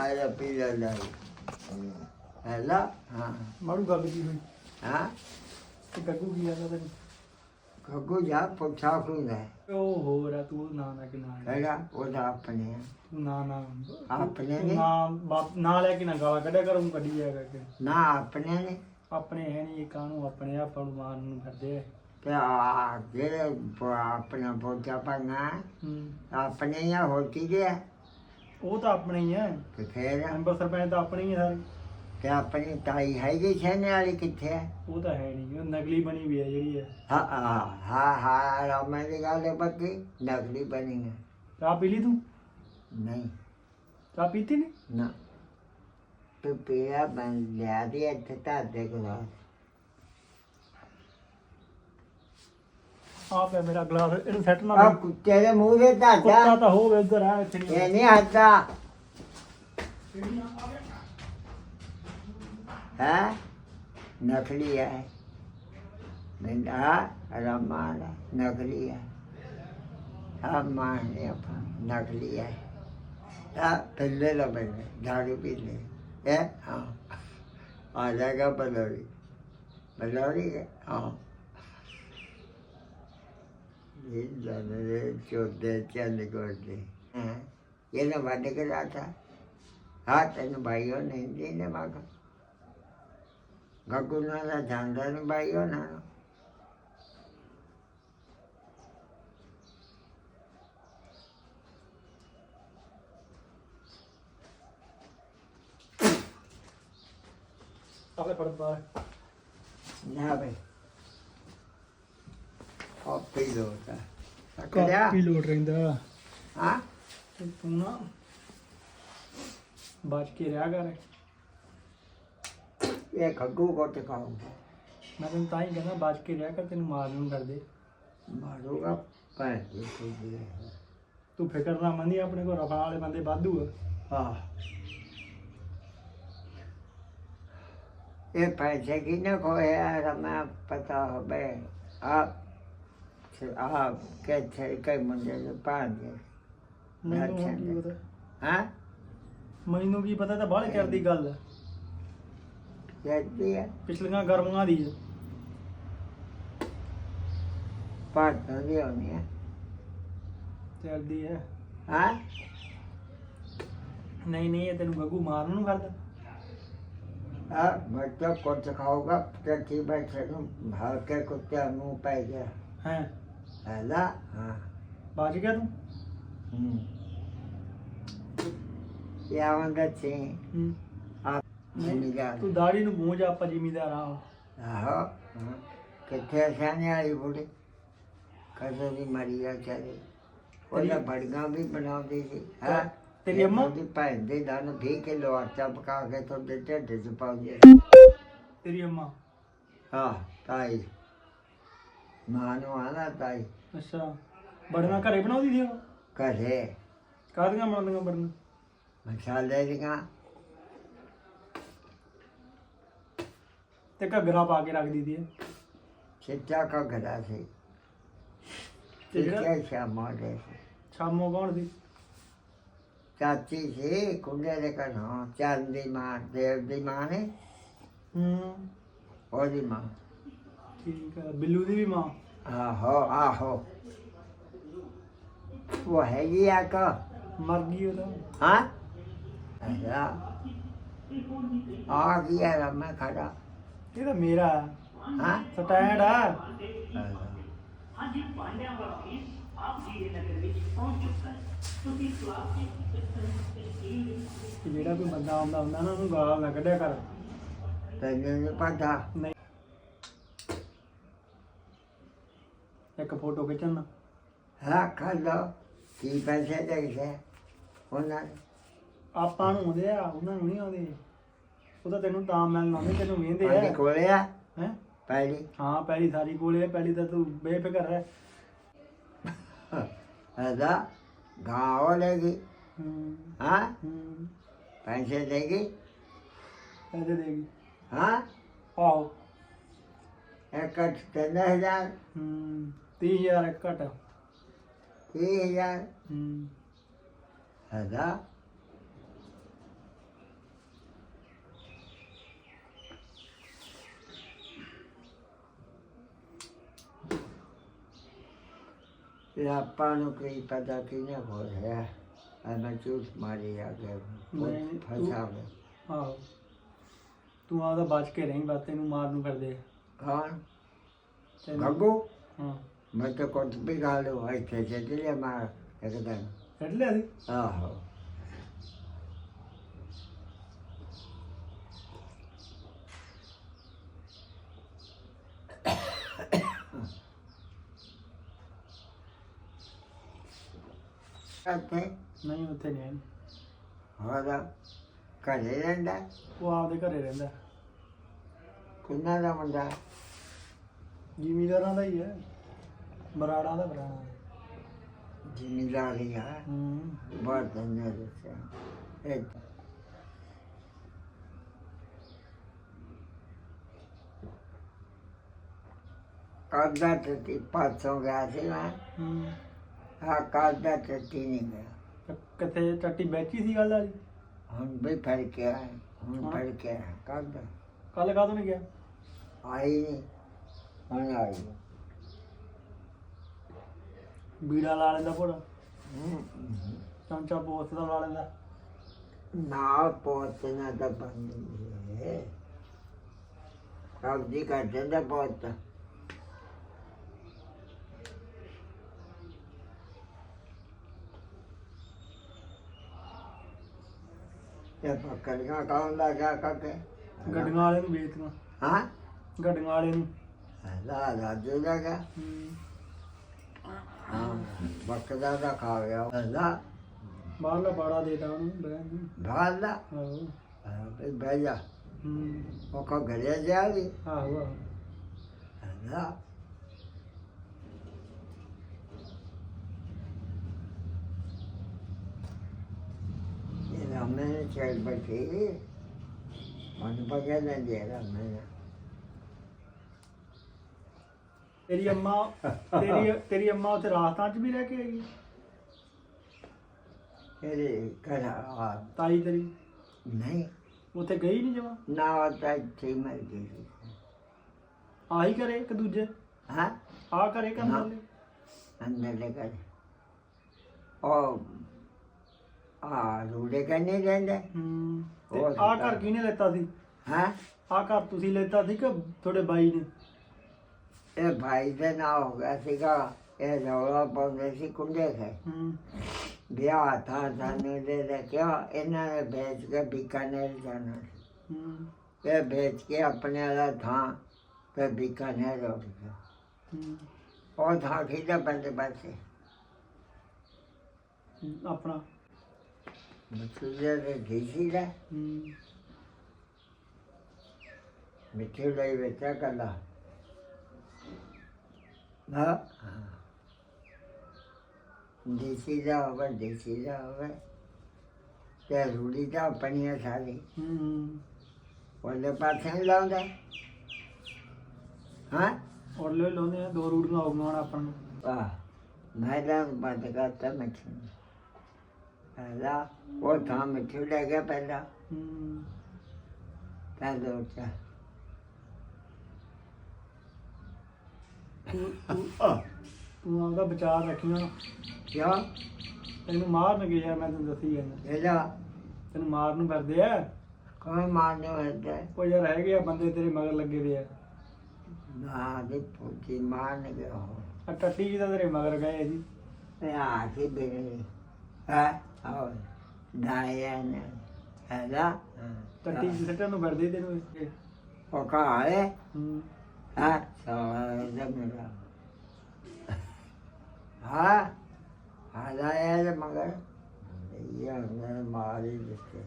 ਆਇਆ ਪੀ ਲੈ ਲੈ ਹੈਲਾ? ਹਾਂ। ਮਾਰੂ ਗੱਲ ਕੀ ਹੋਈ? ਹਾਂ? ਤੇ ਗੱਗੂ ਕੀ ਆਦਾ ਤੈਨੂੰ? ਕਗੂ ਜਾ ਪੁੱਛਾ ਕੋਈ ਨਾ। ਉਹ ਹੋਰ ਆ ਤੂੰ ਨਾ ਨਾ ਕਿ ਨਾ। ਹੈਗਾ ਉਹਦਾ ਆਪਣੇ ਤੂੰ ਨਾ ਨਾ। ਆਪਣੇ ਨੇ? ਨਾ ਬਾਪ ਨਾ ਲੈ ਕੇ ਨਾ ਗਾਲਾਂ ਕੱਢਿਆ ਕਰ ਉਹ ਕੱਢੀ ਜਾਏਗਾ ਕਿ ਨਾ ਆਪਣੇ ਨੇ? ਆਪਣੇ ਹੈ ਨਹੀਂ ਕਾਹਨੂੰ ਆਪਣੇ ਆਪਾਂ ਨੂੰ ਮਾਰਨ ਨੂੰ ਫਿਰਦੇ ਆ। ਤੇ ਆ ਜਿਹੜੇ ਆਪਣਾ ਪੋਚਾ ਪਾਣਾ ਹੂੰ। ਆਪਣੇ ਹੀ ਆ ਹੋਰ ਕੀ ਗਿਆ ਉਹ ਤਾਂ ਆਪਣੇ ਹੀ ਆ। ਤੇ ਫੇਰ ਮੈਂਬਰ ਸਰਪੰਚ ਤਾਂ ਆਪਣੇ ਹੀ ਆ ਸਾਰੇ। ਤੇ ਆਪਣੀ ਤਾਈ ਹੈਗੀ ਛੇਨੇ ਵਾਲੀ ਕਿੱਥੇ ਹੈ ਉਹ ਤਾਂ ਹੈ ਨਹੀਂ ਉਹ ਨਕਲੀ ਬਣੀ ਵੀ ਹੈ ਜਿਹੜੀ ਹੈ ਹਾਂ ਹਾਂ ਹਾਂ ਹਾਂ ਰਾਮਾ ਦੀ ਗੱਲ ਹੈ ਬੱਕੀ ਨਕਲੀ ਬਣੀ ਹੈ ਚਾਹ ਪੀ ਲਈ ਤੂੰ? ਨਹੀਂ। ਚਾਹ ਪੀਤੀ ਨਹੀਂ ਨਾ। ਤੂੰ ਪਿਆ ਬਣ ਲਿਆ ਦੀ ਇੱਥੇ ਤਾਂ ਦੇ ਗਲਾਸ। ਆ ਪਿਆ ਮੇਰਾ ਗਲਾਸ ਇਹਨੂੰ ਸੈੱਟ ਨਾ ਆ ਦੇ। ਕੁੱਤੇ ਦੇ ਮੂੰਹ ਦੇ ਕੁੱਤਾ ਧਾਗਾ ਤਾਂ ਹੋਵੇ ਇੱਧਰ ਆ ਇੱਥੇ ਨਹੀਂ ਇਹ ਨਹੀਂ ਹੱਦਾ ਹੈ? ਨਕਲੀ ਹੈ। ਨੰਦਾ ਰਮਾਨ ਨਕਲੀ ਹੈ। ਆ ਮਾਨੇ ਆਪਾਂ ਨਕਲੀ ਹੈ। ਆ ਪੱਲੇ ਲਾ ਬੈਠੇ ਝਾੜੂ ਪੀ ਲੈ ਇਹ ਹਾਂ। ਆ ਜਾਏਗਾ ਬਲੋਰੀ। ਬਲੋਰੀ ਹੈ? ਹਾਂ। ਇਹ ਜਾਨੇ ਚੋਦੇ ਚੰਨ ਕੋਦੇ ਹਾਂ ਇਹ ਨਾ ਵੱਡ ਕੇ ਰਾਤਾ ਹਾਂ ਤੈਨੂੰ ਭਾਈਓ ਨਹੀਂ ਦੇਨੇ ਮਾਗਾ ਗੱਗੂ ਨਾਲ ਦਾ ਜਾਂਦਾ ਨਹੀਂ ਕਾਪੀ ਲੋਟ ਰਹਿੰਦਾ। ਹਾਂ? ਤੇ ਤੂੰ ਨਾ ਬਚ ਕੇ ਰਿਹਾ ਕਰ? ਇਹ ਗੱਗੂ ਕੋ ਟਿਕਾਉ ਮੈਂ ਤੈਨੂੰ ਤਾਂ ਹੀ ਕਹਿੰਦਾ ਬਚ ਕੇ ਰਿਹਾ ਕਰ ਤੈਨੂੰ ਮਾਰਨ ਨੂੰ ਕਰਦੇ ਮਾਰੂਗਾ ਪੈ ਜੀ ਤੂੰ ਫਿਕਰ ਨਾ ਮੰਨੀ ਆਪਣੇ ਰਫਾ ਵਾਲੇ ਬੰਦੇ ਵਾਧੂ ਆ। ਹਾਂ ਇਹ ਪੈਸੇ ਕਿਨੇ ਕੋਇਆ ਰਮਾ ਪਤਾ ਹੋਵੇ ਆਪ ਆਪ ਕਿੱਥੇ ਕਈ ਮੁੰਡੇ ਦੇ ਪਾਣਗੇ ਮੈਨੂੰ ਅੱਛਾ ਕੀ ਜੀ। ਪਤਾ ਹਾਂ ਮੈਨੂੰ ਕੀ ਪਤਾ ਤਾਂ ਬਾਹਰ ਕਰਦੀ ਗੱਲ ਜੱਦੀ ਹੈ ਪਿਛਲੀਆਂ ਗਰਮੀਆਂ ਦੀ ਆ। ਪਾਟ ਨਹੀਂ ਹੋਣੀ ਹੈ ਚੱਲਦੀ ਹੈ ਹਾਂ ਨਹੀਂ ਨਹੀਂ ਇਹ ਤੈਨੂੰ ਗੱਗੂ ਮਾਰਨ ਨੂੰ ਕਰਦਾ ਆ ਬੱਚਾ ਕੁਝ ਖਾਊਗਾ ਤੇ ਕੀ ਬੈਠੇ ਨੂੰ ਹਲਕੇ ਕੁੱਤੇ ਨੂੰ ਪੈ ਗਿਆ ਹੈ ਹੈਲਾ ਹਾਂ। ਬਚ ਗਿਆ ਤੂੰ? ਹੂੰ। ਯਾ ਵੰਦਾ ਚੀ। ਹੂੰ। ਆ ਨਹੀਂ ਗਾ ਤੂੰ ਦਾੜੀ ਨੂੰ ਗੂੰਜ ਆਪਾਂ ਜ਼ਿਮੀਦਾਰ ਆ ਆਹੋ ਹਾਂ। ਕਿੱਥੇ ਸਾਨੇ ਵਾਲੀ ਬੁੜੀ? ਕਦੋਂ ਦੀ ਮਰੀ ਆ ਚਾਰੇ ਉਹਦਾ ਬੜੀਆਂ ਵੀ ਬਣਾਉਂਦੀ ਸੀ ਹਾਂ। ਤੇਰੀ ਅੰਮਾ? ਉਹਦੀ ਭੈਣ ਦੇ ਦਾਨ ਵੀ ਕਿਲੋ ਆਟਾ ਪਕਾ ਕੇ ਤੁਹਾਡੇ ਢਿੱਡ 'ਚ ਪਾਉਂਦੇ ਤੇਰੀ ਅੰਮਾ। ਹਾਂ ਤਾਈ। ਮਾਂ ਨੂੰ ਆਣਾ ਤਾਈ। ਅੱਛਾ। ਬੜੀਆਂ ਘਰੇ ਬਣਾਉਂਦੀ ਸੀ ਉਹ? ਘਰੇ। ਕਾਹਦੀਆਂ ਬਣਾਉਂਦੀਆਂ ਬੜੀਆਂ ਮਸਾਲੇ ਦੀਆਂ। ਤੇ ਘੱਗਰਾ ਪਾ ਕੇ ਰੱਖਦੀ ਸੀ ਚਿੱਟਾ ਘਗੜਾ ਸੀ। ਤੇ ਜਿਹੜਾ ਚਿੱਟਾ ਸ਼ਾਮਾਂ ਦੇ ਸੀ। ਛਾਮੋ ਕੌਣ ਸੀ? ਚਾਚੀ ਸੀ ਕੁੰਡੇ ਦੇ ਘਰੋਂ। ਚੰਦ ਦੀ ਮਾਂ ਦੇਵ ਦੀ ਮਾਂ ਨੇ। ਹੂੰ। ਉਹਦੀ ਮਾਂ। ਠੀਕ ਹੈ ਬਿੱਲੂ ਦੀ ਵੀ ਮਾਂ? ਆਹੋ ਆਹੋ। ਉਹ ਹੈਗੀ ਆ ਕਾ ਮਰ ਗਈ ਉਹ ਤਾਂ। ਹਾਂ? ਅੱਛਾ। ਆ ਗਿਆ ਰਮਾ ਖੜਾ ਇਹ ਤਾਂ ਮੇਰਾ ਆ। ਹਾਂ? ਸਟੈਂਡ ਆ। ਕਿ ਜਿਹੜਾ ਕੋਈ ਬੰਦਾ ਆਉਂਦਾ ਹੁੰਦਾ ਨਾ ਉਹਨੂੰ ਗਾਲ ਨਾ ਕੱਢਿਆ ਕਰ। ਤੈਨੂੰ ਨਹੀਂ ਪਤਾ। ਨਹੀਂ ਇੱਕ ਫੋਟੋ ਖਿੱਚਣ ਹਾਂ ਖੜੋ ਕੀ ਪੈਸੇ ਦੇ ਗਏ ਉਹਨਾਂ ਨੇ? ਆਪਾਂ ਨੂੰ ਆਉਂਦੇ ਆ ਉਹਨਾਂ ਨੂੰ ਨਹੀਂ ਆਉਂਦੇ। ਉਹ ਤਾਂ ਤੈਨੂੰ ਤਾਂ ਮਿਲਣ ਆਉਂਦੇ ਤੈਨੂੰ ਵੇਂਦੇ ਆ। ਕੋਲੇ ਆ? ਹੈ? ਪਹਿਲੀ ਹਾਂ ਪਹਿਲੀ ਸਾਰੀ ਕੋਲੇ ਆ ਪਹਿਲੀ ਤਾਂ ਤੂੰ ਬੇਫਿਕਰ ਰਹਿ। ਅਦਾ ਗਾਉ ਲੈਗੀ ਹੂੰ। ਹਾਂ? ਹੂੰ। ਪੈਸੇ ਦੇਗੀ ਪੈਸੇ ਦੇਗੀ ਹਾਂ? ਆਹੋ। ਇੱਕ ਤਿੰਨ ਹਜ਼ਾਰ। ਹੂੰ। ਤੀਹ ਹਜ਼ਾਰ ਹੂੰ। ਹੈਗਾ? ਆਪਾਂ ਨੂੰ ਕੀ ਪਤਾ ਕਿਹਨੇ ਬੋਲਿਆ ਐਨਾ ਝੂਠ ਮਾਰੀ ਆ ਗਿਆ ਨਹੀਂ, ਫਸਾ ਗਿਆ ਆਹੋ। ਤੂੰ ਆਪਦਾ ਬਚ ਕੇ ਰਹੀਂ ਬਸ ਨੂੰ ਮਾਰਨ ਕਰਦੇ ਆ। ਗੱਗੂ? ਹਾਂ। ਮੈਂ ਤਾਂ ਕੁਝ ਵੀ ਗੱਲ ਹੋਈ ਤੇ ਚੱਲੇ ਮਾਰ ਇੱਕ ਦਿਨ ਕੱਢ ਲਿਆ ਸੀ ਆਹੋ ਅੱਤੇ ਨਹੀਂ ਉੱਥੇ ਨਹੀਂ। ਹੋਦਾ ਘਰੇ ਰਹਿੰਦਾ ਉਹ ਆਪਦੇ ਘਰੇ ਰਹਿੰਦਾ ਕਿੰਨਾ ਦਾ ਮੁੰਡਾ ਜ਼ਿਮੀਦਾਰਾਂ ਦਾ ਹੀ ਹੈ ਬਰਾੜਾ ਦਾ ਬਰਾੜਾ। ਜ਼ਿਮੀਦਾਰੀ ਆ। ਹੂੰ। ਬਹੁਤ ਧੰਨੇ ਦੱਸਿਆ ਇੱਕ ਕਾਦਾ ਤੇ ਪਾਸੋਂ ਗਿਆ ਸੀ ਮੈਂ ਹੂੰ। ਆ ਕਾਦਾ ਤੇ ਨਹੀਂ ਗਿਆ। ਕਿੱਥੇ ਟੱਟੀ ਬੈਠੀ ਸੀ ਗੱਲ ਵਾਲੀ? ਹੁਣ ਵੀ ਫੜ ਕੇ ਆਇਆ ਹੁਣ ਫੜ ਕੇ ਆਇਆ ਕਾਦਾ ਕੱਲ ਕਾਹਤੋਂ ਨਹੀਂ ਗਿਆ? ਆਈ ਨਹੀਂ ਹੁਣ ਆਈ ਬੀੜਾ ਲਾ ਲੈਂਦਾ ਭੋਰਾ ਚਮਚਾ ਪੋਸਟ ਦਾ ਲਾ ਲੈਂਦਾ। ਨਾ ਪਹੁੰਚਣਾ ਤਾਂ ਬੰਦ ਹੈ ਸਬਜ਼ੀ ਕਰ ਦਿੰਦਾ ਬਹੁਤ ਇਹ ਕੌਣ ਦਾ ਗਿਆ ਕਾਕੇ ਗੱਡੀਆਂ ਵਾਲੇ ਨੂੰ ਵੇਚਣਾ ਹਾਂ? ਗੱਡੀਆਂ ਵਾਲੇ ਨੂੰ। ਲਾ ਰਾਜੂ ਦਾ ਹੂੰ। ਬੱਕਦਾ ਦਾ ਖਾ ਗਿਆ। ਲਾ ਬਾਹਰਲਾ ਬਾੜਾ ਦੇਤਾ ਉਹਨੂੰ ਬਹਿਣ ਨੂੰ ਭਾਲਾ ਆਹੋ। ਬਈ ਬਹਿ ਜਾ। ਹੂੰ। ਉਹ ਕੋ ਘਰੇ ਜਾ ਵੀ। ਆਹੋ ਆਹੋ। ਲਾ ਇਹ ਰਾਮੇ ਚਾਲ ਬੈਠੀ। ਮਨ ਪਗਾ ਨਾ ਦੇ ਰਾਮੇ ਤੇਰੀ ਅੰਮਾ ਤੇਰੀ ਤੇਰੀ ਅੰਮਾ ਉੱਥੇ ਰਾਜਸਥਾਨ ਚ ਵੀ ਰਹਿ ਕੇ ਆਈ। ਹੈ? ਇਹਦੇ ਘਰ ਆ। ਤਾਈ ਤੇਰੀ? ਨਹੀਂ। ਉੱਥੇ ਗਈ ਨਹੀਂ ਜਮਾ? ਨਾ ਤਾਂ ਇੱਥੇ ਮਰ ਗਈ ਆਹੀ ਕਰੇ ਇੱਕ ਦੂਜੇ? ਹਾਂ? ਆ ਕਰੇ ਕੰਮ ਹਾਂ। ਅੰਦਰ ਲੈ ਕਰ ਉਹ ਆ ਰੂੜੇ ਕਰਨੇ ਰਹਿੰਦਾ। ਹੂੰ। ਤੇ ਆ? ਘਰ ਕਿਹਨੇ ਲੈਤਾ ਸੀ? ਹਾਂ? ਆ ਘਰ ਤੁਸੀਂ ਲੈਤਾ ਸੀ ਕਿ ਤੁਹਾਡੇ ਬਾਈ ਨੇ? ਇਹ ਭਾਈ ਦਾ ਨਾਂ ਹੋ ਗਿਆ ਸੀਗਾ ਇਹ ਰੌਲਾ ਪਾਉਂਦੇ ਸੀ ਕੁੰਡੇ ਸੇ ਹੂੰ। ਵਿਆਹ ਥਾ ਸਾਨੂੰ ਦੇ ਰੱਖਿਆ ਇਹਨਾਂ ਨੇ ਵੇਚ ਕੇ ਬੀਕਾਨੇਰ ਜਾਣਾ ਹੂੰ। ਇਹ ਵੇਚ ਕੇ ਆਪਣੇ ਵਾਲਾ ਥਾਂ ਤੇ ਬੀਕਾਨੇਰ ਹੋ ਗਿਆ। ਹੂੰ, ਉਹ ਥਾਂ ਕਿਹਦਾ ਬੰਦੇ ਪਾਸੇ? ਆਪਣਾ। ਮਸੂਜੇ ਦੇ ਢੀਸੀ ਦਾ। ਹੂੰ। ਮਿੱਠੇ ਲਈ ਵੇਚਿਆ ਕੱਲਾ ਹਾਂ। ਦੇਸੀ ਦਾ ਹੋਵੇ ਦੇਸੀ ਦਾ ਹੋਵੇ ਤੇ ਰੂੜੀ ਦਾ ਆਪਣੀਆਂ ਸਾਰੀ। ਹੂੰ। ਉਹਦੇ ਪਾਸੇ ਨਹੀਂ ਲਾਉਂਦਾ। ਹਾਂ। ਔਰ ਲੈ ਲੋਨੇ ਦੋ ਰੂੜੀਆਂ ਹੋ ਗਈਆਂ ਆਪਾਂ ਨੂੰ। ਵਾਹ ਮੈਂ ਤਾਂ ਬੰਦ ਕਰਤਾ ਮਿੱਠੂ ਪਹਿਲਾ ਉਹ ਥਾਂ ਮਿੱਠੂ ਲੈ ਗਿਆ ਪਹਿਲਾਂ ਹੂੰ ਪਹਿਲਾਂ ਉੱਚਾ ਤੂੰ ਤੂੰ ਤੂੰ ਆਪਦਾ ਵਿਚਾਰ ਰੱਖੀਆਂ ਕਿਉਂ ਤੈਨੂੰ ਮਾਰਨ ਗਏ ਆ ਮੈਂ ਤੈਨੂੰ ਦੱਸੀ ਜਾਂਦਾ। ਇਹਦਾ ਤੈਨੂੰ ਮਾਰਨ ਨੂੰ ਫਿਰਦੇ ਆ। ਕੋਈ ਮਾਰਨੇ ਹੁੰਦਾ ਉਹ ਯਾਰ ਹੈਗੇ ਆ ਬੰਦੇ ਤੇਰੇ ਮਗਰ ਲੱਗੇ ਦੇ ਆ। ਨਾ ਦੇ ਪੁੱਤੀ ਮਾਰਨ ਗਿਆ ਹੋ ਆ ਟੱਟੀ ਜੀ ਤਾਂ ਤੇਰੇ ਮਗਰ ਗਏ ਜੀ। ਤੇ ਆ ਕੇ ਬੇਰੇ ਹੈ? ਆਓ ਦਾਇਆ ਨੇ ਹੈਦਾ ਟੱਟੀ ਜੀ ਸੱਟਾਂ ਨੂੰ ਫਿਰਦੇ ਤੈਨੂੰ ਇੱਥੇ। ਉਹ ਹੂੰ। ਹਾਂ? ਸਾਰਾ ਮੇਰਾ ਹਾਂ ਹਾਲਾ ਇਹ ਮਗਰ ਇਹ ਅੰਦਰ ਮਾਰੀ ਦਿੱਤੇ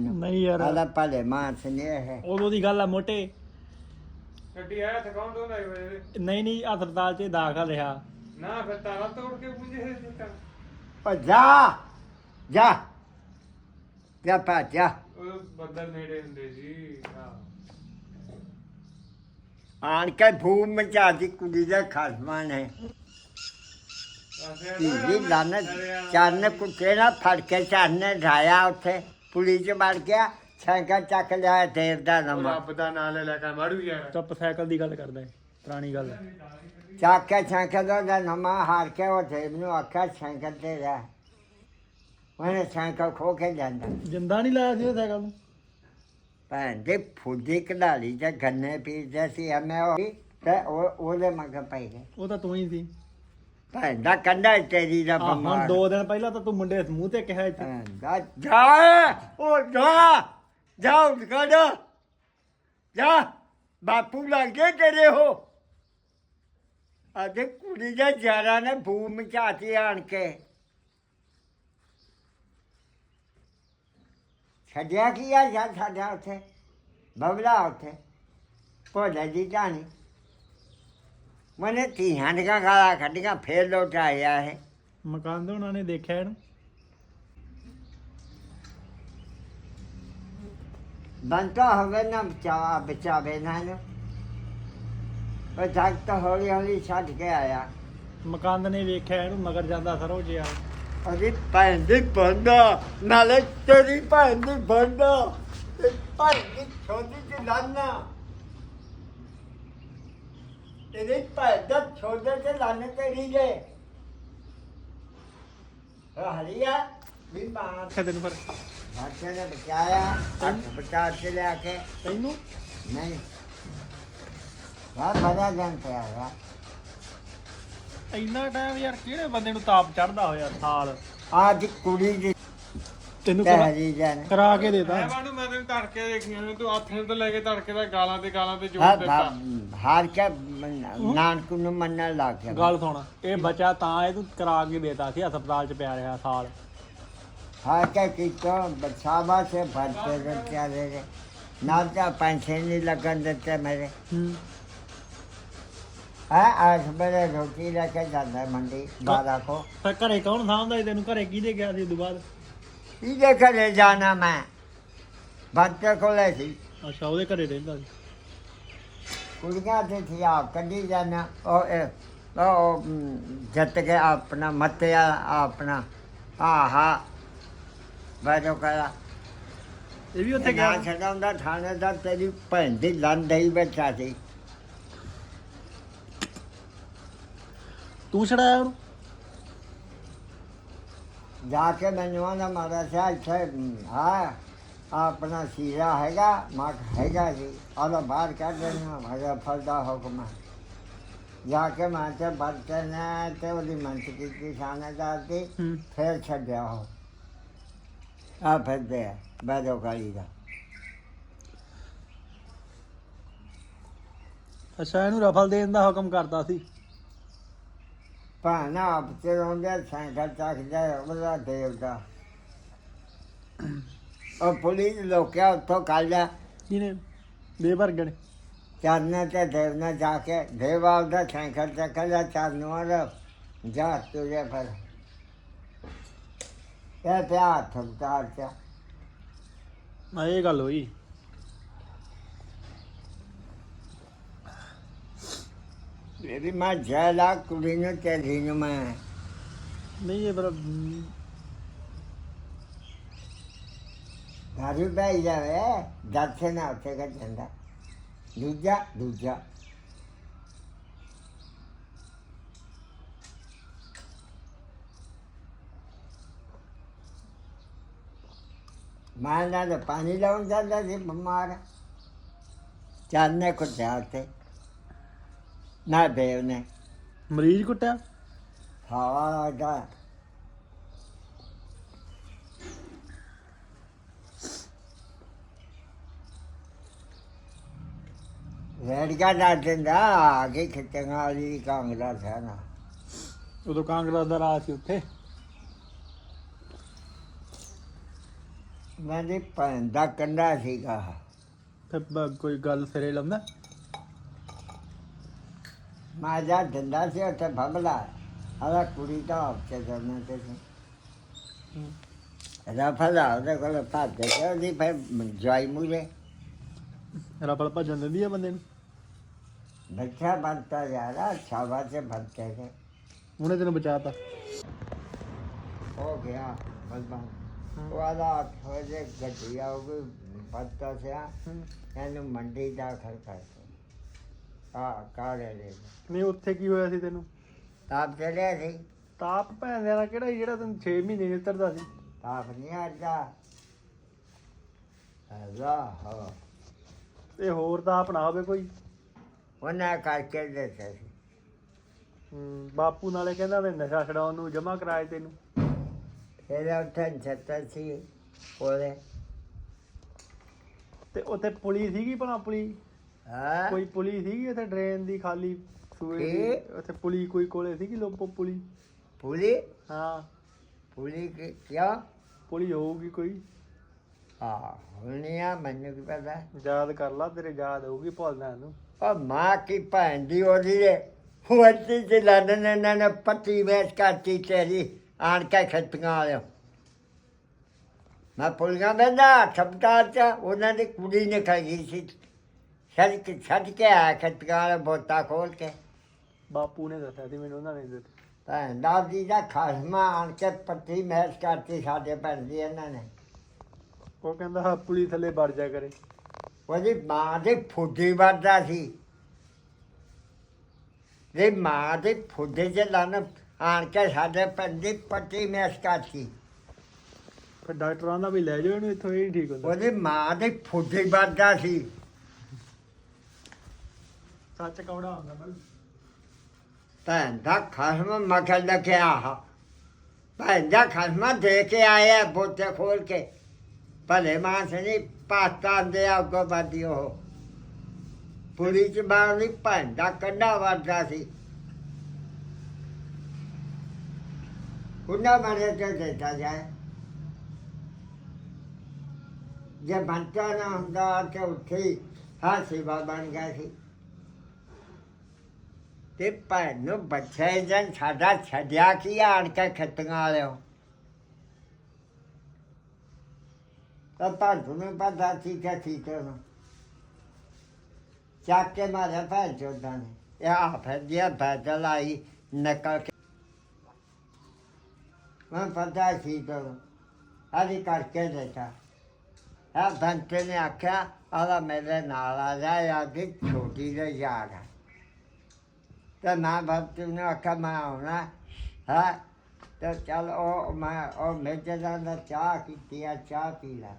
ਨਹੀਂ ਯਾਰ ਹਾਲਾ ਪਲੇ ਮਾਂ ਸਨੇ ਹੈ ਉਦੋਂ ਦੀ ਗੱਲ ਆ ਮੋਟੇ ਗੱਡੀ ਆਇਆ ਤੇ ਕੌਣ ਤੋਂ ਲਾਈ ਹੋਏ ਨਹੀਂ ਨਹੀਂ ਹਸਪਤਾਲ 'ਚ ਦਾਖਲ ਰਿਹਾ ਨਾ ਫਿਰ ਤਾਲਾ ਤੋੜ ਕੇ ਪੁੰਜੇ ਸੀ ਤਾਂ ਉਹ ਜਾ ਜਾ ਜਾ ਪਾ ਜਾ ਉਹ ਬੱਦਲ ਨੇੜੇ ਹੁੰਦੇ ਸੀ ਹਾਂ ਆਣ ਕੇ ਭੂਮ ਮਚਾ ਦੀ ਕੁੜੀ ਦਾ ਖਸਮਾਂ ਨੇ। ਧੀਰੀ ਲਾਨ ਚਰਨ ਕੁੱਤੇ ਨਾਲ ਫੜ ਕੇ ਚਰਨ ਢਾਇਆ ਉੱਥੇ ਪੁਲਿਸ ਵੜ ਗਿਆ ਸਾਈਕਲ ਚੱਕ ਲਿਆ ਦੇਰ ਦਾ ਨਮਾ ਰੱਬ ਦਾ ਨਾਮ ਲੈ ਲੈ ਕੇ ਮਾਰੂ ਯਾਰ ਚੁੱਪ ਸਾਈਕਲ ਦੀ ਗੱਲ ਕਰਦਾ ਹੈ ਪੁਰਾਣੀ ਗੱਲ ਚੱਕ ਕੇ ਸਾਈਕਲ ਦਾ ਨਮਾ ਹਾਰ ਕੇ ਉਹ ਤੇ ਮੈਨੂੰ ਆਖਿਆ ਸਾਈਕਲ ਤੇ ਰਹਿ। ਉਹਨੇ ਸਾਈਕਲ ਖੋ ਕੇ ਜਾਂਦਾ ਜਿੰਦਾ ਨਹੀਂ ਲਾਇਆ ਸੀ ਉਹ ਸਾਈਕਲ ਨੂੰ? ਭੈਣ ਦੇ ਫੁੱਦੀ ਕਢਾਲੀ ਤੇ ਗੰਨੇ ਪੀਜਦੇ ਸੀ ਐਵੇਂ ਉਹ ਤੇ ਉਹ ਉਹਦੇ ਮਗਰ ਪੈ ਗਏ ਉਹ ਤਾਂ ਤੂੰ ਹੀ ਸੀ। ਭੈਣ ਦਾ ਕੰਡਾ ਤੇਰੀ ਦਾ ਆਹ, ਹੁਣ ਦੋ ਦਿਨ ਪਹਿਲਾਂ ਤਾਂ ਤੂੰ ਮੁੰਡੇ ਦੇ ਮੂੰਹ ਤੇ ਕਿਹਾ ਭੈਣ ਦਾ ਜਾ ਉਹ ਜਾ ਜਾ ਉੱਠ ਖੜ। ਜਾ ਬਾਪੂ ਲੱਗੇ ਤੇਰੇ ਹੋ ਅਜੇ ਕੁੜੀ ਦਾ ਜਾਰਾ ਨੇ ਭੂ ਮਚਾਤੀ ਆਣ ਕੇ। ਛੱਡਿਆ ਕੀ ਆ? ਯਾਰ ਸਾਡਾ ਉੱਥੇ ਬਬਲਾ ਉੱਥੇ ਭੋਲੇ ਦੀ ਢਾਣੀ। ਮਨੇ ਧੀਆਂ ਦੀਆਂ ਗਾਲਾਂ ਕੱਢੀਆਂ ਫੇਰ ਲੋਟ ਆਇਆ ਇਹ। ਮਕਾਨ ਦੇ ਉਹਨਾਂ ਨੇ ਦੇਖਿਆ ਇਹਨੂੰ। ਬੰਤਾ ਹੋਵੇ ਨਾ ਬਚਾ ਬਚਾਵੇ ਨਾ ਇਹਨੂੰ। ਉਹ ਜੱਗ ਤਾਂ ਹੌਲੀ ਹੌਲੀ ਛੱਡ ਕੇ ਆਇਆ। ਮਕਾਨ ਨੇ ਵੇਖਿਆ ਇਹਨੂੰ ਮਗਰ ਜਾਂਦਾ ਸਰੋ ਜਿਆ ਅਰੇ ਭੈਣ ਦੀ ਬੰਦਾ ਨਾਲੇ ਤੇਰੀ ਭੈਣ ਦੀ ਬੰਦਾ ਤੇ ਭੈਣ ਦੀ ਛੋਟੀ ਜਿਹੀ ਲਾਨਾ ਤੇਰੀ ਭੈਣ ਦਾ ਛੋਟੇ ਤੇ ਲਾਨੇ ਤੇਰੀ ਜੇ ਹਰੀਆ ਵੀ ਮਾਂ ਆਖਿਆ ਤੈਨੂੰ ਪਰ ਬਾਦਸ਼ਾਹ ਨੇ ਬਚਾਇਆ ਅੱਠ ਬਚਾ ਕੇ ਲਿਆ ਕੇ ਤੈਨੂੰ ਨਹੀਂ ਵਾਹ ਬੜਾ ਜਨ ਪਿਆ ਵਾ ਇੰਨਾ ਟਾਈਮ ਯਾਰ ਕਿਹੜੇ ਬੰਦੇ ਨੂੰ ਤਾਪ ਚੜਦਾ ਹੋਇਆ ਸਾਲ? ਅੱਜ ਕੁੜੀ ਦੀ ਤੈਨੂੰ ਕਰਾ- ਤਹਿਰੀ ਜਨ ਕਰਾ ਕੇ ਦੇਤਾ ਮੈਂ ਬਾਨੂੰ ਮੈਂ ਤੈਨੂੰ ਤੜਕੇ ਦੇਖੀਆਂ ਨੇ ਤੂੰ ਹੱਥ ਤੋਂ ਲੈ ਕੇ ਤੜਕੇ ਦਾ ਗਾਲਾਂ ਤੇ ਗਾਲਾਂ ਤੇ ਜੋਰ ਦਿੱਤਾ। ਹਾਰ ਕੇ ਨਾਨਕ ਨੂੰ ਮੰਨਣ ਲੱਗ ਗਿਆ। ਗੱਲ ਸੁਣ ਇਹ ਬੱਚਾ ਤਾਂ ਇਹ ਤੂੰ ਕਰਾ ਕੇ ਦੇਤਾ ਸੀ ਹਸਪਤਾਲ 'ਚ ਪਿਆ ਰਿਹਾ ਸਾਲ। ਹਾਰ ਕੇ ਕਿਤੋਂ ਬਸਾਵਾ ਸੇ ਭਰਤੇ ਰੱਖਿਆ ਦੇ ਨਾ ਤਾਂ ਪੈਸੇ ਨਹੀਂ ਲੱਗਣ ਦਿੱਤੇ ਮੇਰੇ। ਹੂੰ। ਹੈ? ਆਠ ਬੜੇ ਰੋਟੀ ਲੈ ਕੇ ਜਾਂਦਾ ਮੰਡੀ ਬਾਰਾ ਕੋ। ਫਿਰ ਘਰੇ ਕੌਣ ਸਾਂਭਦਾ ਸੀ ਤੈਨੂੰ? ਘਰੇ ਕਿਹਦੇ ਗਿਆ ਸੀ ਉਦੋਂ ਬਾਅਦ? ਇਹਦੇ ਘਰੇ ਜਾਣਾ ਮੈਂ। ਬੱਚੇ ਕੋਲੇ ਸੀ। ਅੱਛਾ ਉਹਦੇ ਘਰੇ ਰਹਿੰਦਾ ਸੀ। ਕੁੜੀਆਂ ਤੇ ਆਪ ਕੱਢੀ ਜਾਣਾ ਉਹ ਇਹ- ਉਹ ਮ, ਜਿੱਤ ਕੇ ਆਪਣਾ ਮੱਤਿਆ ਆਪਣਾ ਆਹਾ। ਬਾਜੋ ਕਰਾ ਇਹ ਵੀ ਉੱਥੇ ਗਿਆ। ਛਡਾਉਂਦਾ ਥਾਣੇ ਦਾ ਤੇਰੀ ਭੈਣ ਦੀ ਹੀ ਬੈਠਾ ਸੀ। ਤੂੰ ਛੜਾਇਆ ਉਹਨੂੰ? ਜਾ ਕੇ ਮੈਨੂੰ ਆਂਦਾ ਮਾਰਾ ਸਿਆ ਇੱਥੇ ਹਾਂ ਆਪਣਾ ਸੀਰਾ ਹੈਗਾ ਮਾਕ ਹੈਗਾ ਜੀ। ਉਹਦਾ ਬਾਹਰ ਕੱਢ ਦੇਣਾ ਮਗਾ ਫਰਦਾ ਹੁਕਮ ਹੈ। ਜਾ ਕੇ ਮੈਂ ਤੇ ਬਰਤਨ ਤੇ ਉਹਦੀ ਮੰਤ ਕੀਤੀ ਥਾਣੇਦਾਰ ਦੀ ਹੂੰ। ਫੇਰ ਛੱਡਿਆ ਉਹ। ਆ ਫਿਰਦੇ ਆ ਬੈਦੋ ਕਾਲੀ ਦਾ। ਅੱਛਾ ਇਹਨੂੰ ਰਫਲ ਦੇਣ ਦਾ ਹੁਕਮ ਕਰਦਾ ਸੀ। ਭਾਣਾ ਆਪ ਰੋਂਦੇ ਸਾਈਕਲ ਚੱਕ ਜਾਏ ਉਹਦਾ ਦੇਵ ਦਾ। ਉਹ ਪੁਲਿਸ ਲੋਕਿਆ ਉੱਥੋਂ ਕੱਲ ਕਿਹਨੇ? ਦੇ ਵਰਗਣ ਚਰਨੇ ਤੇ ਦੇਵ ਨੇ ਜਾ ਕੇ ਦੇਵ ਆਪਦਾ ਸਾਈਕਲ ਚੱਕ ਲਿਆ ਚਰਨੋਂ ਦਾ ਜਾ ਤੁਰੇ ਫਿਰ। ਇਹ ਪਿਆ ਥੁਕਤਾਰ ਚ ਆ ਇਹ ਗੱਲ ਹੋਈ। ਇਹਦੀ ਮੈਂ ਜੈਲਾ ਕੁੜੀ ਨੂੰ ਤੇਰੀ ਨੂੰ ਮੈਂ। ਨਹੀਂ ਇਹ ਪਰ ਘਰ ਬੈ ਜਾਵੇ ਦੱਸੇ ਨਾ ਉੱਥੇ ਕਾ ਜਾਂਦਾ। ਦੂਜਾ ਦੂਜਾ। ਮੈਂ ਨਾ ਤਾਂ ਪਾਣੀ ਲਾਉਣ ਜਾਂਦਾ ਸੀ ਬਿਮਾਰ। ਚਾਨੇ ਕੋ ਜਾਤੇ ਨਾ ਦੇਵ ਨੇ। ਮਰੀਜ਼ ਕੁੱਟਿਆ? ਦਾ ਰੇੜਕਾ ਦਾ ਦਿੰਦਾ ਆਗੇ ਖਿੱਚਣ ਵਾਲੀ ਕਾਂਗਲਾ ਹੈ ਨਾ ਉਦੋਂ ਕਾਂਗਰਸ ਦਾ ਰਾਜ ਸੀ ਉੱਥੇ। ਮੈਂਦੀ ਭੈਣ ਦਾ ਕੰਡਾ ਸੀਗਾ। ਤੇ ਬ- ਕੋਈ ਗੱਲ ਸਿਰੇ ਲਾਉਂਦਾ? ਮੈਂ ਜਾ ਦਿੰਦਾ ਸੀ ਉੱਥੇ ਫਬਲਾ ਆਹ ਕੁੜੀ ਦਾ ਉੱਥੇ ਜਨਮ ਤੇ ਸੀ ਰਫਲ ਉਹਦੇ ਕੋਲ ਭੱਜ ਕੇ ਉਹਦੀ ਫਿਰ ਜਵਾਈ ਮੂਰੇ ਰਫਲ ਭੱਜਣ ਦਿੰਦੀ ਆ ਬੰਦੇ ਨੂੰ ਬੱਚਾ ਬਣਦਾ ਯਾਰਾ ਛਾਵਾ ਤੇ ਭੱਜ ਕੇ ਉਹਨੇ ਤੈਨੂੰ ਬਚਾਤਾ ਹੋ ਗਿਆ ਬਲਬਾਂ ਉਹ ਆਦਾ ਥੋੜੇ ਗੱਡੀ ਆਉਗੀ ਭੱਜਦਾ ਸਿਆ ਇਹਨੂੰ ਮੰਡੀ ਦਾ ਖਰਚਾ ਹਾਂ ਕਾਲੇ ਦੇ ਨਹੀਂ ਉੱਥੇ ਕੀ ਹੋਇਆ ਸੀ ਤੈਨੂੰ? ਤਾਪ ਚੜਿਆ ਸੀ। ਤਾਪ ਭੈਣਿਆਂ ਦਾ ਕਿਹੜਾ ਸੀ? ਜਿਹੜਾ ਤੈਨੂੰ 6 ਮਹੀਨੇ ਨੀ ਉਤਰਦਾ ਸੀ? ਤਾਪ ਨਹੀਂ ਆਜਾ ਅੱਲਾ ਹੋ। ਤੇ ਹੋਰ ਤਾਪ ਨਾ ਹੋਵੇ ਕੋਈ? ਉਹਨਾਂ ਕਰਕੇ ਦਿੱਤੇ ਸੀ। ਹੂੰ, ਬਾਪੂ ਨਾਲੇ ਕਹਿੰਦਾ ਤੇ ਨਸ਼ਾ ਛਡਾਉਣ ਨੂੰ ਜਮਾ ਕਰਾਏ ਤੈਨੂੰ। ਫਿਰ ਉੱਥੇ ਛੱਤਰ ਸੀ ਕੋਲੇ। ਤੇ ਉੱਥੇ ਪੁਲੀ ਸੀਗੀ ਭਲਾ ਪੁਲੀ? ਹਾਂ? ਕੋਈ ਪੁਲੀ ਸੀਗੀ ਉੱਥੇ ਡਰੇਨ ਦੀ ਖਾਲੀ ਸੂਏ ਦੀ? ਉੱਥੇ ਪੁਲੀ ਕੋਈ ਕੋਲੇ ਸੀਗੀ ਲੋਪੋ ਪੁਲੀ? ਪੁਲੀ? ਹਾਂ। ਪੁਲੀ ਕੀ ਕਿਆ ਪੁਲੀ ਹੋਊਗੀ ਕੋਈ। ਆ ਹੁਣਿਆ ਮੈਨੂੰ ਕੀ ਪਤਾ? ਯਾਦ ਕਰ ਲਾ ਤੇਰੇ ਯਾਦ ਹੋਊਗੀ ਭੁੱਲਦਾ ਇਹਨੂੰ। ਉਹ ਮਾਂ ਕੀ ਭੈਣ ਦੀ ਉਹਦੀ ਦੇ ਹੁੱਤੀ ਚ ਲੜਨ ਇਹਨਾਂ ਨੇ ਪੱਤੀ ਵੇਚ ਕਰਤੀ ਤੇਰੀ ਆਣ ਕੇ ਖੱਤੀਆਂ ਵਾਲਿਓ। ਮੈਂ ਪੁਲੀਆਂ ਬੰਦਾ ਛਪਟਾਰ ਚ ਉਹਨਾਂ ਦੀ ਕੁੜੀ ਨਿਕਲ ਗਈ ਸੀ। ਛੱਡ ਕੇ ਛੱਡ ਕੇ ਆਇਆ ਵਾਲੇ ਬੋਤਾ ਖੋਲ ਕੇ। ਬਾਪੂ ਨੇ ਦੱਸਿਆ ਸੀ ਮੈਨੂੰ ਉਹਨਾਂ ਨੇ ਦਿੱਤੇ ਭੈਣ ਦਾ ਦੀ ਦਾ ਖਸਮਾ ਆਣ ਕੇ ਪੱਤੀ ਮੈਚ ਕਰਤੀ ਸਾਡੇ ਭੈਣ ਦੀ ਇਹਨਾਂ ਨੇ। ਉਹ ਕਹਿੰਦਾ ਪੁਲੀ ਥੱਲੇ ਵੜ ਜਾ ਕਰੇ। ਉਹਦੀ ਮਾਂ ਦੇ ਫੁੱਦੀ ਵੱਜਦਾ ਸੀ। ਦੇ ਮਾਂ ਦੇ ਫੁੱਦੇ ਚ ਲੰਨ ਆਣ ਕੇ ਸਾਡੇ ਪਿੰਡ ਦੀ ਪੱਟੀ ਮੈਸ ਕਰਤੀ। ਫਿਰ ਡਾਕਟਰਾਂ ਦਾ ਵੀ ਲੈ ਜਾਓ ਇਹਨੂੰ ਇੱਥੋਂ ਇਹ ਨਹੀਂ ਠੀਕ ਹੁੰਦਾ। ਉਹਦੀ ਮਾਂ ਦੇ ਫੁੱਦੀ ਵੱਜਦਾ ਸੀ। ਸੱਚ ਕੌੜਾ ਹੁੰਦਾ ਬਲ ਭੈਣ ਦਾ ਖਸਮ ਮਖਲ ਲਖਿਆ ਆ ਭੈਣ ਦਾ ਖਸਮਾ ਦੇ ਕੇ ਆਇਆ ਬੋਤੇ ਖੋਲ ਕੇ। ਭਲੇ ਮਾਂ ਸਨੀ ਪਾਕਿਸਤਾਨ ਦੇ ਆਗੋ ਬਾਦੀ ਉਹ। ਪੁਲੀ ਚ ਬਾਹਰ ਨਹੀਂ, ਭੈਣ ਦਾ ਕੰਡਾ ਵਰਦਾ ਸੀ। ਕੁੰਡਾ ਮਾਰੇ ਤੇ ਦਿੱਤਾ ਜਾਏ। ਜੇ ਬੰਟਾ ਨਾ ਹੁੰਦਾ ਤੇ ਉੱਥੇ ਹੀ ਬਣ ਗਿਆ ਸੀ। ਤੇ ਭੈਣ ਨੂੰ ਬੱਚੇ ਜਨ ਸਾਡਾ ਛੱਡਿਆ ਕੀ ਆਣ ਕੇ ਖੱਤੀਆਂ ਵਾਲਿਓ। ਤਾਂ ਤੁਹਾਨੂੰ ਪਤਾ ਸੀ ਕਿ ਠੀਕ ਹੈ ਚੱਕ ਕੇ ਮਾਰਿਆ ਭੈਣ ਚੋਦਾਂ ਨੇ। ਇਹ ਆ ਫਿਰ ਜਿਆ ਬਦਲ ਆਈ, ਨਕਲ ਕੇ। ਮੈਂ ਪਤਾ ਠੀਕ ਤਾਂ ਆਦੀ ਕਰਕੇ ਦੇਖਾ ਆ ਬੰਤੇ ਨੇ ਆਖਿਆ ਆਲਾ ਮੇਰੇ ਨਾਲ ਆ ਜਾ ਆ ਕਿ ਛੋਟੀ ਜਿਹੀ ਯਾਰ ਹੈ ਤੇ ਮੈਂ ਬੰਤੇ ਨੇ ਆਖਿਆ ਮੈਂ ਆਉਣਾ ਹਾਂ ਤੇ ਚੱਲ ਉਹ ਮੈਂ ਉਹ ਮੇਜੇ ਦਾ ਚਾਹ ਕੀਤੀ ਆ ਚਾਹ ਪੀ ਲੈ।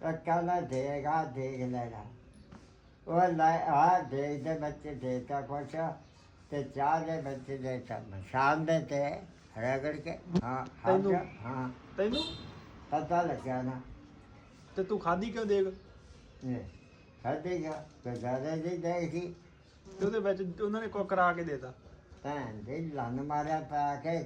ਤਾਂ ਕਹਿੰਦਾ ਦੇਗਾ ਦੇਖ ਲੈਣਾ। ਉਹ ਲੈ ਆ ਦੇਖ ਦੇ ਬੱਚੇ ਦੇਤਾ ਕੁਛ ਤੇ ਚਾਹ ਦੇ ਬੱਚੇ ਦੇਤਾ ਸ਼ਾਮ ਦੇ ਤੇ ਰਗੜ ਕੇ ਹਾਂ ਤੈਨੂੰ? ਹਾਂ। ਤੈਨੂੰ? ਪਤਾ ਲੱਗਿਆ ਨਾ। ਤੇ ਤੂੰ ਖਾਦੀ ਕਿਉਂ ਦੇਖ? ਇਹ ਖਾਦੇਗਾ ਤੇ ਦਾਦਾ ਜੀ ਦੇਖੀ ਤੇ ਉਹਦੇ ਵਿੱਚ ਉਹਨਾਂ ਨੇ ਕੋ ਕਰਾ ਕੇ ਦੇਤਾ। ਭੈਣ ਦੇ ਲੰਨ ਮਾਰਿਆ ਪਾ ਕੇ।